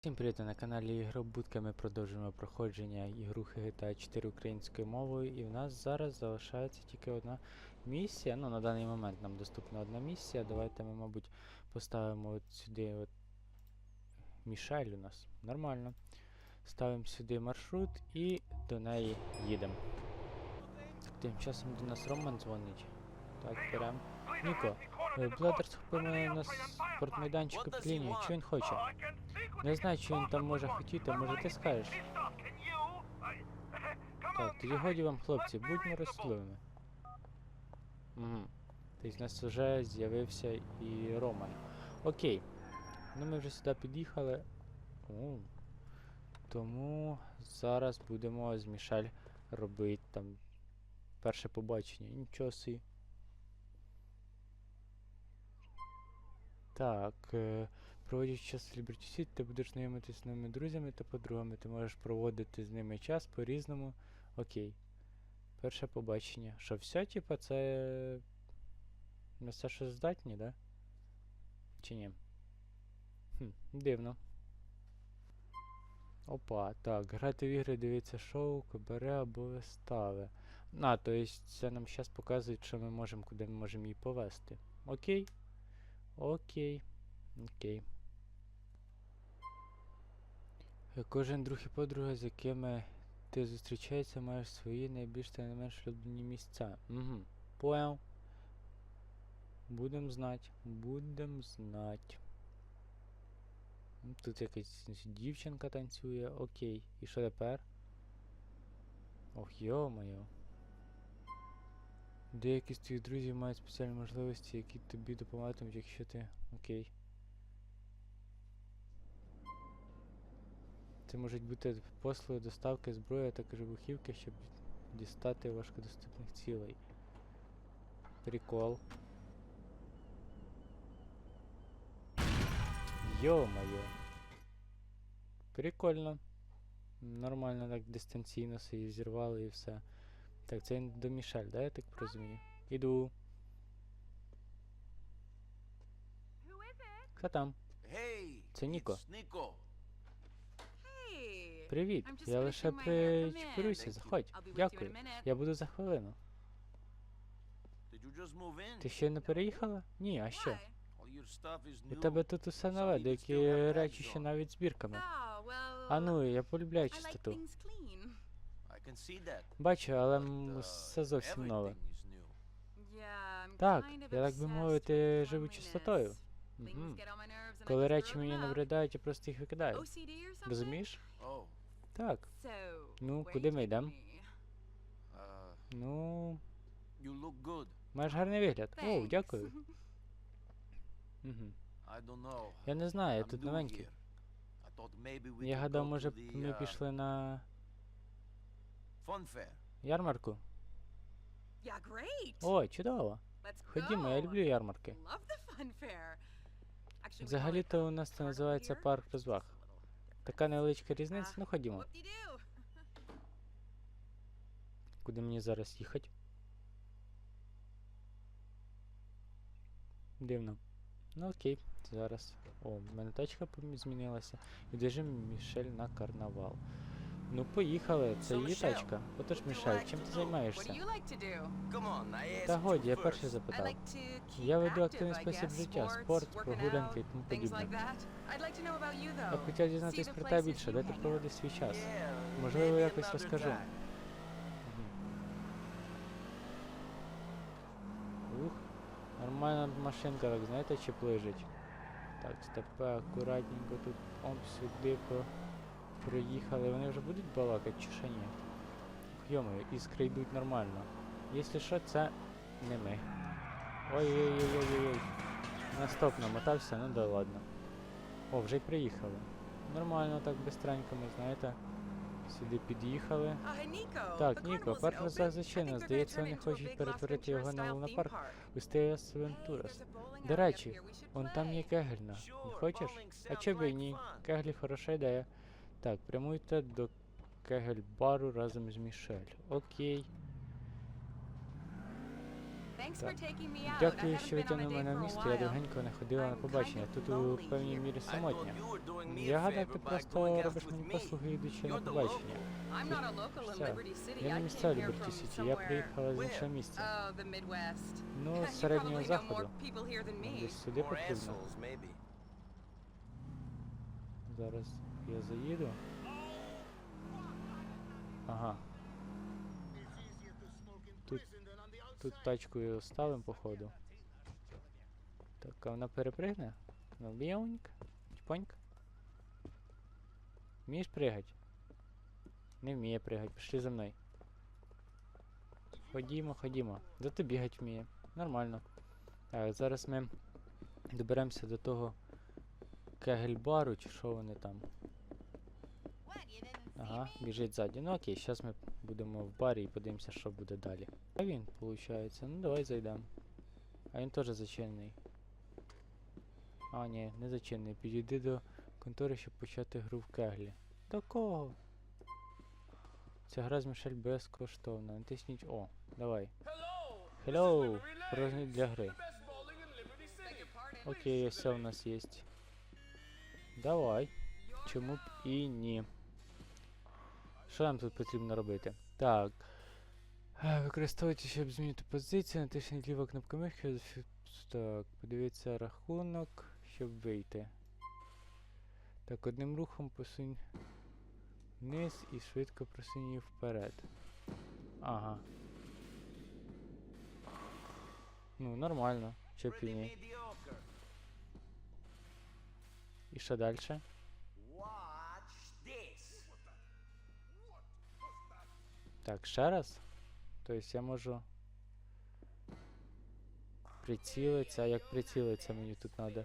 Всім привіт на каналі Ігробудка. Ми продовжуємо проходження ігрухи GTA 4 українською мовою. І в нас зараз залишається тільки одна місія. Ну, на даний момент нам доступна одна місія. Давайте ми, мабуть, поставимо от сюди от Мішель у нас. Нормально. Ставимо сюди маршрут і до неї їдемо. Тим часом до нас Роман дзвонить. Так, беремо. Ніко, е, Бладер схопив мене на спортмайданчику під лінією. Що він хоче? Не знаю, що він там може хотіти, може ти скажеш. Так, тоді годі вам, хлопці, будьмо розсудливими. Угу. Тобто в нас вже з'явився і Роман. Окей. Ну ми вже сюди під'їхали. Тому зараз будемо з Мішель робити там перше побачення. Нічого собі. Так, е, проводячи час в Liberty City, ти будеш знайомитися з новими друзями та подругами. Ти можеш проводити з ними час по-різному. Окей. Перше побачення. Що все, типа, це. Ми все що здатні, да? Чи ні? Хм, дивно. Опа, так, грати в ігри, дивитися шоу, кабаре або вистави. А, то есть це нам зараз показують, що ми можемо, куди ми можемо її повести. Окей. Окей. Окей. Е, Кожен друг і подруга, з якими ти зустрічаєшся, маєш свої найбільш та не менш улюблені місця. Угу. Понял. Будем знать. Будем знать. Тут якась дівчинка танцює. Окей. І що тепер? Ох, йо-моє. Деякі з твоїх друзів мають спеціальні можливості, які тобі допомагатимуть, якщо ти. Окей. Це можуть бути послуги доставки зброї, також вибухівки, щоб дістати важкодоступних цілей. Прикол. Йо-моє. Прикольно. Нормально так дистанційно собі зірвали і все. Так, це до Мішель, да, я так розумію? Іду. Хто там? Це Ніко. Привіт. Я лише Thank you. заходь. Дякую. Я буду за хвилину. Ти ще не переїхала? Ні, а що? У тебе тут усе нове, деякі речі ще навіть збірками. Oh. А ну, я полюбляю чистоту. Бачу, але uh, все зовсім нове. everything is new. Yeah, I'm Так, kind of я так би мовити, живу чистотою. Things Мгм. get on my nerves and I Коли речі мені набридають, я просто їх викидаю. OCD or something? Розумієш? Oh, Так. So, Ну, куди you ми йдемо? uh, Ну, you look good. маєш гарний вигляд. О, дякую. Угу. I don't know. Я не знаю, я тут новенький. here. I thought maybe we Я гадав, може б ми uh, пішли на. Ярмарку. Yeah, great. О, чудово. Let's Ходімо, я go. люблю ярмарки. Love the fun fair. Actually, we call it Взагалі-то у нас це carnival називається here. парк розваг. Just a little Така невеличка different. різниця, ну Ah, ходімо. whoop-de-doo. Куди мені зараз їхати? Дивно. Ну окей, зараз. О, в мене тачка помі- змінилася. Відвяжемо Мішель на карнавал. Ну, поїхали, це її тачка. Отож, Мішель, чим ти займаєшся? Та годі, я. I запитав. Я веду активний спосіб життя, спорт, прогулянки і тому подібне. Я б хотів дізнатись про тебе більше, де ти проводиш свій час. Можливо, якось розкажу. Ух, нормальна машинка, так знаєте, чеплижить. Так, степе, акуратненько тут он сюди по приїхали. Вони вже будуть балакати чи ще ні? Йомою, іскри йдуть нормально. Якщо що, це не ми. Ой-ой-ой-ой-ой. На стоп намотався, ну да ладно. О, вже й приїхали. Нормально так бистренько ми, знаєте. Сюди під'їхали. Так, Ніко, парк розваг зачинено. Здається, вони хочуть перетворити його на лунопарк park. у Вентурас. До речі, вон там є кегельна. Не хочеш? А чого б і ні? Кеглі хороша ідея. Так, прямуйте до кегель-бару разом з Мішель. Окей. Так. Дякую, що date мене в місто. Я довгенько не ходила на побачення. Тут у певній мірі самотня. Я гадаю, ти просто робиш мені послуги, йдучи на побачення. Все. Я не came Ліберті Сіті, я приїхала з іншого місця. Oh. Ну, з середнього заходу. Десь сюди потрібно. Зараз я заїду. Ага. Тут, тут тачку і оставимо, походу. Так, а вона перепригне? Ну, бійоньк, чпоньк. Вмієш пригать? Не вміє пригать, пішли за мною. Ходімо, ходімо. Зато бігать вміє. Нормально. Так, зараз ми доберемося до того кегельбару, чи що вони там. Ага, біжить ззаді. Ну окей, зараз ми будемо в барі і подивимося, що буде далі. А він, виходить. Ну давай зайдемо. А він теж зачинений. А, ні, не зачинений. Підійди до контори, щоб почати гру в кеглі. До кого? Ця гра з Мішель безкоштовна. Натисніть О, давай. Hello! Порожній для гри. Окей, це у нас є. Давай. Чому б і ні? Що нам тут потрібно робити? Так. Е, Використовуйте, щоб змінити позицію, натисніть ліву кнопку мишки. Так, подивіться рахунок, щоб вийти. Так, одним рухом посунь вниз і швидко просунь її вперед. Ага. Ну, нормально. Чоб і Pretty ні. mediocre. І що далі? Так, ще раз. Тобто я можу прицілитися. А як прицілитися мені тут треба?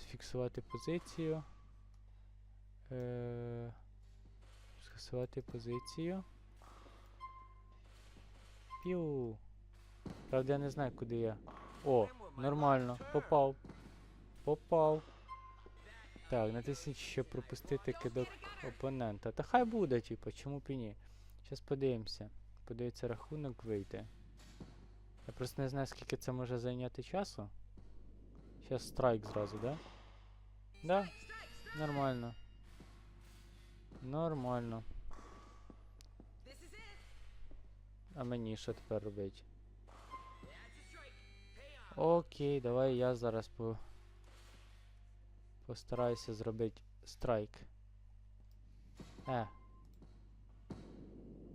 Сфіксувати позицію. Е- Сфіксувати позицію. Піу. Правда, я не знаю, куди я. О, нормально. Попав. Попав. Так, натисніть, щоб пропустити кидок опонента. Та хай буде, типу, чому б і ні. Зараз подивимося. Подивиться рахунок, вийде. Я просто не знаю, скільки це може зайняти часу. Зараз страйк зразу, да? Да? Нормально. Нормально. А мені що тепер робити? Окей, давай я зараз по... постараюся зробити страйк. Е.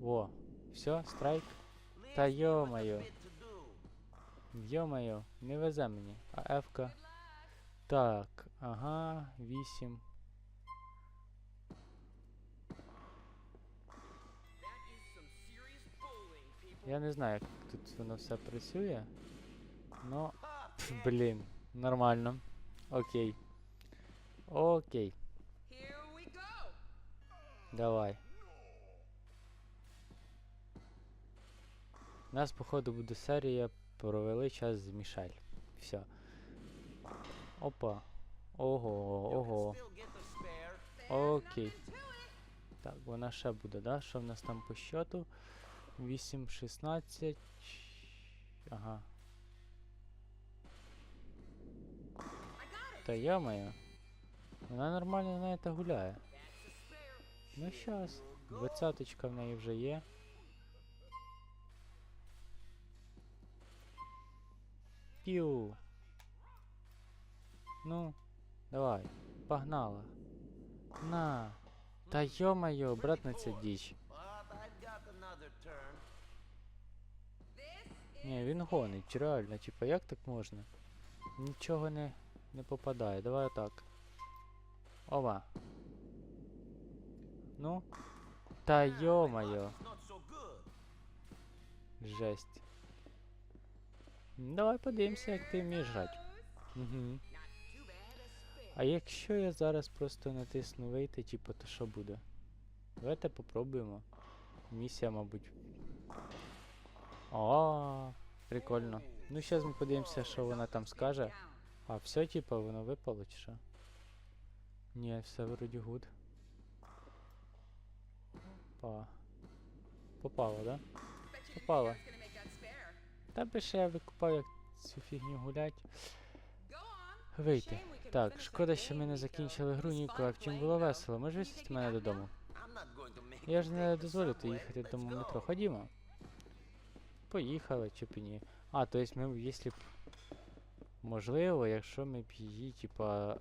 Во. Все, страйк. Та йо-моє. Йо-моє, не везе мені. А F-ка. Так, ага, 8. Я не знаю, як тут воно все працює. Ну, пф, блін, нормально. Окей. Окей, давай. У нас, походу, буде серія провели час з Мішель. Все. Опа. Ого, ого. Окей. Так, вона ще буде, да? Що в нас там по счету? 8, 16. Ага. Та йо-моє. Вона нормально знаєте гуляє. Ну щас. Двадцяточка в неї вже є. Піу. Ну, давай. Погнала. На. Та йо-моє, братна ця діч. But I've got another turn. This Ні, він гонить, реально, типа, як так можна? Нічого не, не попадає. Давай отак. Ова. Ну. Та йо-моє. It's not so good. Жесть. Давай подивимося, як ти вмієш грати. Угу. А якщо я зараз просто натисну вийти, типу, то що буде? Давайте попробуємо. Місія, мабуть. О, прикольно. Ну, зараз ми подивимося, що вона там скаже. А, все, типа, воно випало чи що? Ні, все вроді гуд. Опа. Попало, да? Bet Та би ще я викупав, як цю фігню гулять. Вийти. Так, шкода, що ми не закінчили гру, It was Ніко, а втім було весело. Висити take мене додому? Я ж не дозволю тобі їхати тому метро. Ходімо. Поїхали, чи ні. А, то есть ми, якщо б. Можливо, якщо ми б її, типа,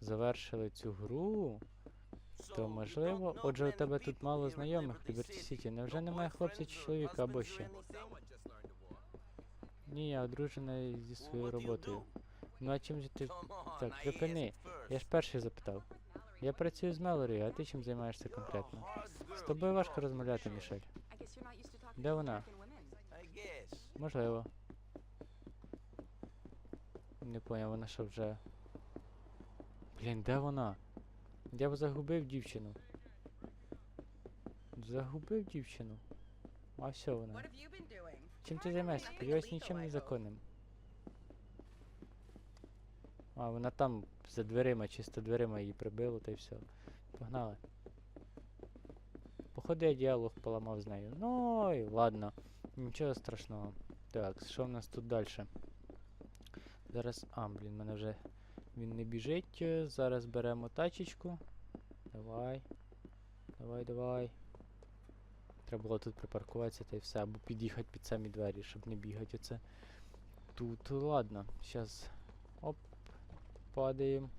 завершили цю гру, то можливо. Отже, у тебе тут мало знайомих в Ліберті Сіті. Невже немає хлопця чи чоловіка або ще? Ні, я одружена зі своєю роботою. Ну а чим же ти. Так, припини. Я ж перший запитав. Я працюю з Мелорі, а ти чим займаєшся конкретно? З тобою важко розмовляти. Мішель. Де вона? Можливо. Не поняв, вона що вже. Блін, де вона? Я б загубив дівчину. Загубив дівчину. А все вона. Чим ти займаєшся? Сподіваюсь, нічим незаконним. А, вона там за дверима, чисто дверима її прибило, та й все. Погнали. Походу я діалог поламав з нею. Ну і ладно. Нічого страшного. Так, що в нас тут далі? Зараз. А, блін, мене вже він не біжить. Зараз беремо тачечку. Давай. Давай, давай. Треба було тут припаркуватися та й все, або під'їхати під самі двері, щоб не бігати оце. Тут ладно. Зараз. Оп. Падаємо.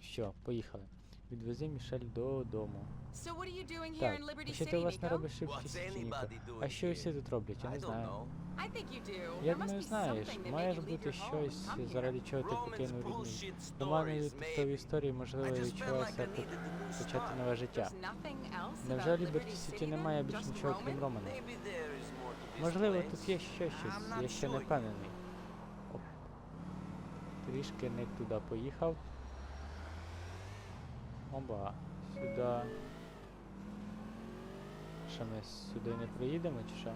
Що, поїхали. Відвези Мішель додому. So what are you doing here Так, in Liberty а що ти City, власне Nico? робиш в What's Ніко? А що всі тут роблять? Я не знаю. know. I think you do. Я думаю, знаєш, має ж бути щось, заради чого ти покинув рідний. Романові stories, історії, можливо, I я just felt відчуваюся like I тут needed a new почати нове життя. Невже Ліберті Liberty Сіті City немає Just нічого крім Романа? Можливо, тут є ще щось, я ще не впевнений. Трішки не туди поїхав. Оба, сюди. Що ми сюди не приїдемо чи що?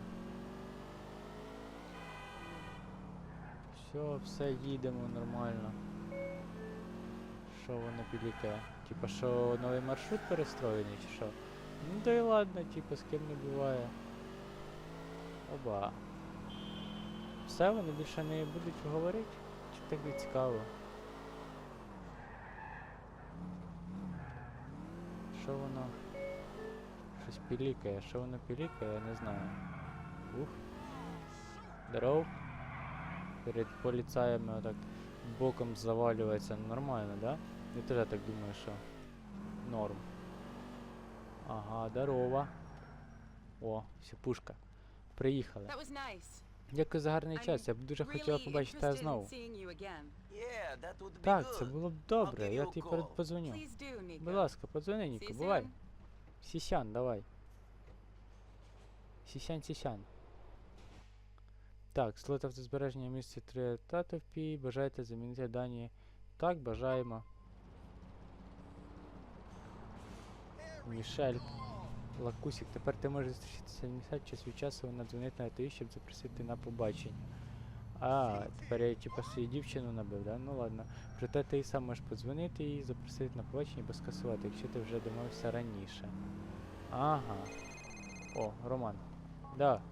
Все, все їдемо нормально. Що воно пілікає? Типа що новий маршрут перестроєний чи що? Ну да й ладно, типа з ким не буває. Оба. Все, вони більше не будуть говорити? Чи так не цікаво? Що воно? Щось пілікає. Що воно пілікає, я не знаю. Ух. Здоров. Перед поліцаями отак боком завалюється нормально, да? Я теж так думаю, що норм. Ага, здорова. О, все, пушка. Приїхали. That was nice. Дякую за гарний час. Я б дуже хотіла побачити тебе знову. Так, це було б добре. Я тобі Nico. Будь ласка, подзвони, Ніко, бувай. Сісян, давай. Сісян, сісян. Так, слот автозбереження місце 3 татовпі. Бажаєте замінити дані? Так, бажаємо. Мішель. Лакусік, тепер ти можеш зустрічатися місяць час від часу вона дзвонить на ТІ, щоб запросити на побачення. А, тепер я типу свою дівчину набив, да? Ну ладно. Проте ти і сам можеш подзвонити і запросити на побачення або скасувати, якщо ти вже домовився раніше. Ага. О, Роман. Да.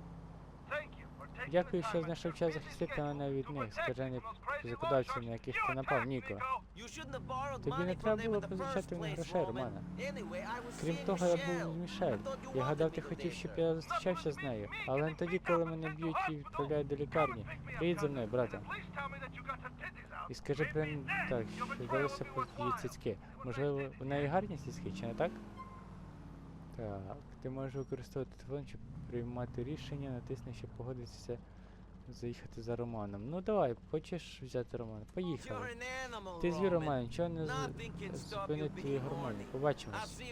Дякую, що знайшов час захистити мене від них. Скажений законодавців, на яких ти напав, Ніко. Тобі не треба було позичати в place, грошей, was Крім того, я був з Мішель. Я гадав, ти хотів, щоб я зустрічався з нею. Але не тоді, коли мене б'ють і відправляють до лікарні. Приїдь за мною, брате. І скажи про так, що здалося про її цицьки. Можливо, у неї гарні цицьки, чи не так? Так, ти можеш використовувати телефон, щоб приймати рішення, натисни, щоб погодитися заїхати за Романом. Ну давай, хочеш взяти Романа? Поїхали. Ти звір Роман, нічого не зупинить твої гормони. Побачимось.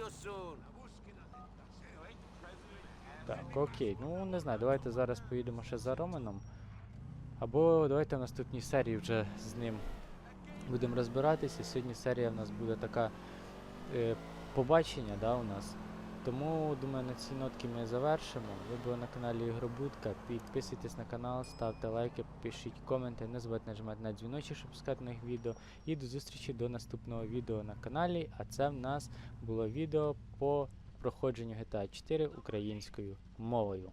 Так, окей. Ну не знаю, давайте зараз поїдемо ще за Романом. Або давайте в наступній серії вже з ним будемо розбиратися. Сьогодні серія в нас буде така е, побачення, да, у нас. Тому, думаю, на цій нотці ми завершимо. Ви були на каналі Ігробудка. Підписуйтесь на канал, ставте лайки, пишіть коменти, не забудьте нажимати на дзвіночок, щоб пускати нових відео. І до зустрічі до наступного відео на каналі. А це в нас було відео по проходженню GTA 4 українською мовою.